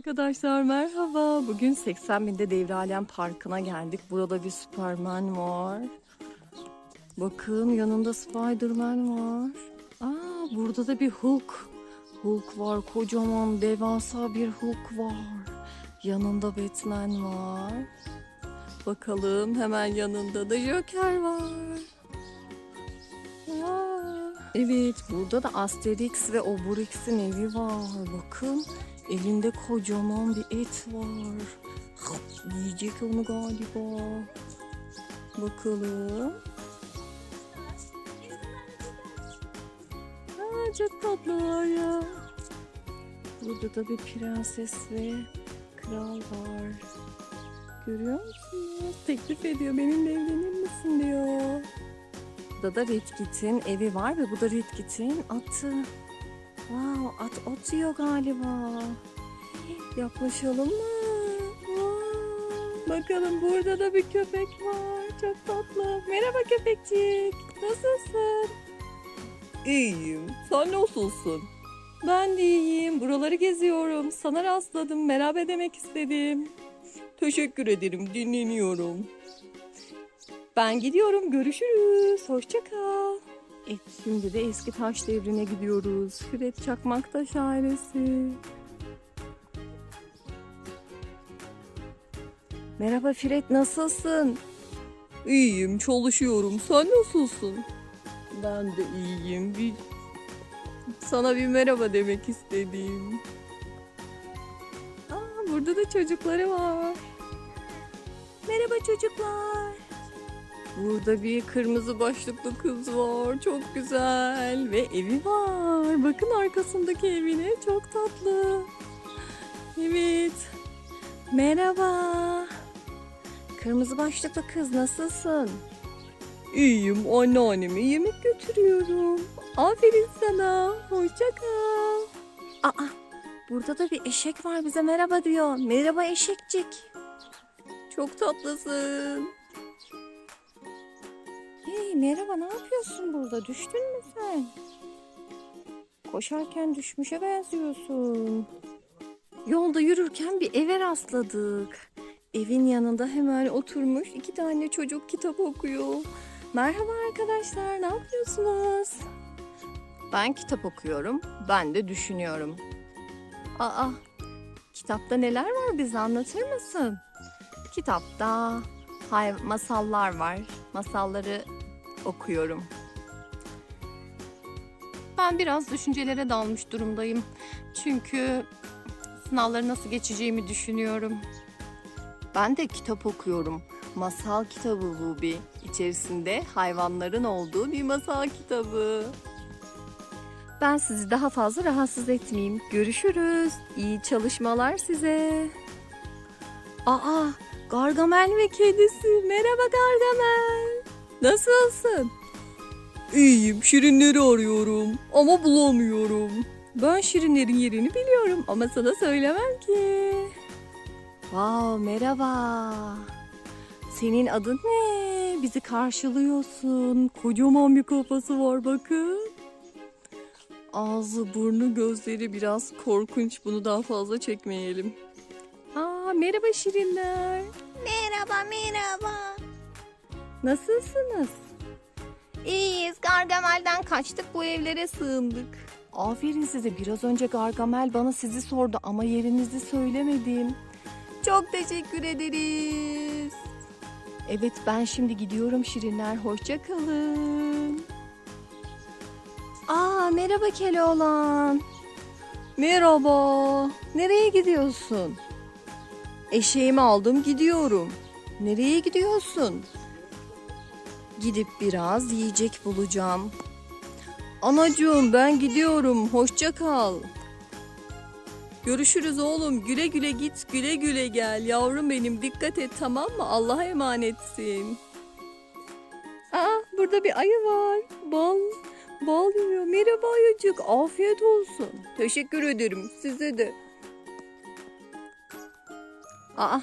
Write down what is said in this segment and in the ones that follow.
Arkadaşlar merhaba. Bugün 80 binde Devre Alem Parkı'na geldik. Burada bir Superman var. Bakın yanında Spiderman var. Aa burada da bir Hulk. Hulk var. Kocaman devasa bir Hulk var. Yanında Batman var. Bakalım hemen yanında da Joker var. Evet burada da Asterix ve Obelix'in evi var. Bakın elinde kocaman bir et var. Yiyecek onu galiba. Bakalım. Aa, çok tatlılar ya. Burada da bir prenses ve kral var. Görüyor musunuz? Teklif ediyor benimle evlenir misin diyor. Burada da Red Kit'in evi var ve bu da Red Kit'in atı. Wow, at ot yiyor galiba. Yaklaşalım mı? Wow. Bakalım burada da bir köpek var. Çok tatlı. Merhaba köpekçik. Nasılsın? İyiyim. Sen nasılsın? Ben de iyiyim. Buraları geziyorum. Sana rastladım. Merhaba demek istedim. Teşekkür ederim. Dinleniyorum. Ben gidiyorum. Görüşürüz. Hoşça kal. Evet, şimdi de eski taş devrine gidiyoruz. Fred Çakmaktaş ailesi. Merhaba Fred, nasılsın? İyiyim, çalışıyorum. Sen nasılsın? Ben de iyiyim. Bir... Sana bir merhaba demek istedim. Aa, burada da çocukları var. Merhaba çocuklar. Burada bir kırmızı başlıklı kız var. Çok güzel. Ve evi var. Bakın arkasındaki evine. Çok tatlı. Evet. Merhaba. Kırmızı başlıklı kız nasılsın? İyiyim. Anneanneme yemek götürüyorum. Aferin sana. Hoşça kal. Aa, burada da bir eşek var bize merhaba diyor. Merhaba eşekcik. Çok tatlısın. Merhaba ne yapıyorsun burada? Düştün mü sen? Koşarken düşmüşe benziyorsun. Yolda yürürken bir eve rastladık. Evin yanında hemen oturmuş iki tane çocuk kitap okuyor. Merhaba arkadaşlar ne yapıyorsunuz? Ben kitap okuyorum. Ben de düşünüyorum. Aa, kitapta neler var bize anlatır mısın? Kitapta hay masallar var. Masalları okuyorum. Ben biraz düşüncelere dalmış durumdayım. Çünkü sınavları nasıl geçeceğimi düşünüyorum. Ben de kitap okuyorum. Masal kitabı bu bir. İçerisinde hayvanların olduğu bir masal kitabı. Ben sizi daha fazla rahatsız etmeyeyim. Görüşürüz. İyi çalışmalar size. Aa, Gargamel ve kedisi. Merhaba Gargamel. Nasılsın? İyiyim. Şirinleri arıyorum ama bulamıyorum. Ben şirinlerin yerini biliyorum ama sana söylemem ki. Wow, merhaba. Senin adın ne? Bizi karşılıyorsun. Kocaman bir kafası var bakın. Ağzı, burnu, gözleri biraz korkunç. Bunu daha fazla çekmeyelim. Aa, merhaba şirinler. Merhaba merhaba. Nasılsınız? İyiyiz. Gargamel'den kaçtık bu evlere sığındık. Aferin size. Biraz önce Gargamel bana sizi sordu ama yerinizi söylemedim. Çok teşekkür ederiz. Evet ben şimdi gidiyorum Şirinler. Hoşça kalın. Aa merhaba Keloğlan. Merhaba. Nereye gidiyorsun? Eşeğimi aldım gidiyorum. Nereye gidiyorsun? Gidip biraz yiyecek bulacağım. Anacığım ben gidiyorum. Hoşça kal. Görüşürüz oğlum. Güle güle git, güle güle gel. Yavrum benim dikkat et tamam mı? Allah'a emanetsin. Aa burada bir ayı var. Bal, bal yiyor. Merhaba ayıcık. Afiyet olsun. Teşekkür ederim. Size de. Aa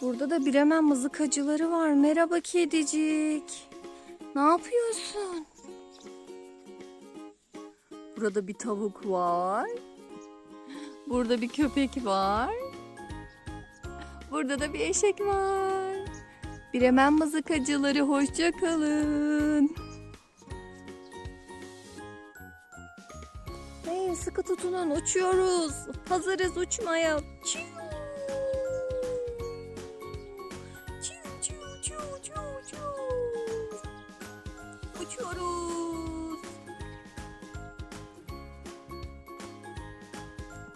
burada da Bremen mızıkacıları var. Merhaba kedicik. Ne yapıyorsun? Burada bir tavuk var. Burada bir köpek var. Burada da bir eşek var. Biremen mızıkacıları hoşça kalın. Hey sıkı tutunun uçuyoruz. Hazırız uçmaya. Çiu. Uçuyoruz.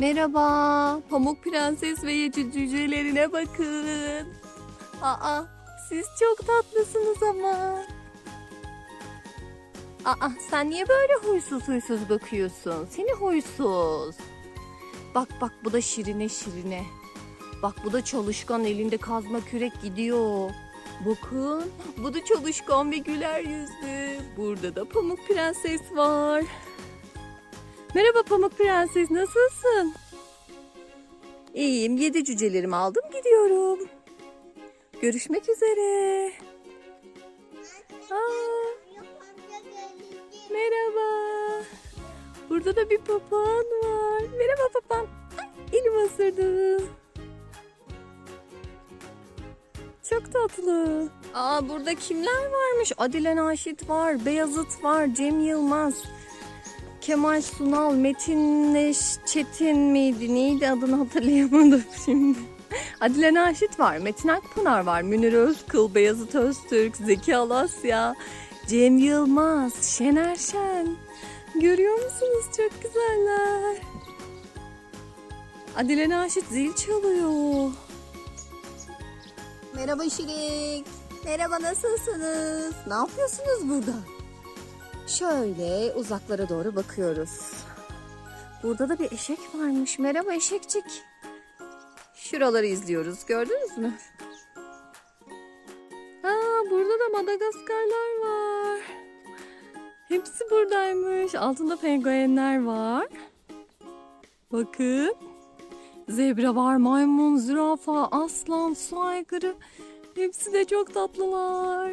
Merhaba, Pamuk Prenses ve Yeci cücelerine bakın. Aa, siz çok tatlısınız ama. Aa, sen niye böyle huysuz huysuz bakıyorsun? Seni huysuz. Bak bak bu da Şirine Şirine. Bak bu da çalışkan elinde kazma kürek gidiyor. Bakın bu da çalışkan ve güler yüzlü. Burada da Pamuk Prenses var. Merhaba Pamuk Prenses nasılsın? İyiyim yedi cücelerimi aldım gidiyorum. Görüşmek üzere. Aa, merhaba. Burada da bir papağan var. Merhaba papağan. Ay, elim ısırdı. Çok tatlı. Aa burada kimler varmış? Adile Naşit var, Beyazıt var, Cem Yılmaz, Kemal Sunal, Metin Çetin miydi? Neydi adını hatırlayamadım şimdi. Adile Naşit var, Metin Akpınar var, Münir Özkul, Beyazıt Öztürk, Zeki Alasya, Cem Yılmaz, Şener Şen. Görüyor musunuz? Çok güzeller. Adile Naşit zil çalıyor. Merhaba Şirik. Merhaba nasılsınız? Ne yapıyorsunuz burada? Şöyle uzaklara doğru bakıyoruz. Burada da bir eşek varmış. Merhaba eşekçik. Şuraları izliyoruz. Gördünüz mü? Aa, burada da Madagaskarlar var. Hepsi buradaymış. Altında penguenler var. Bakın. Zebra var, maymun, zürafa, aslan, su aygırı. Hepsi de çok tatlılar.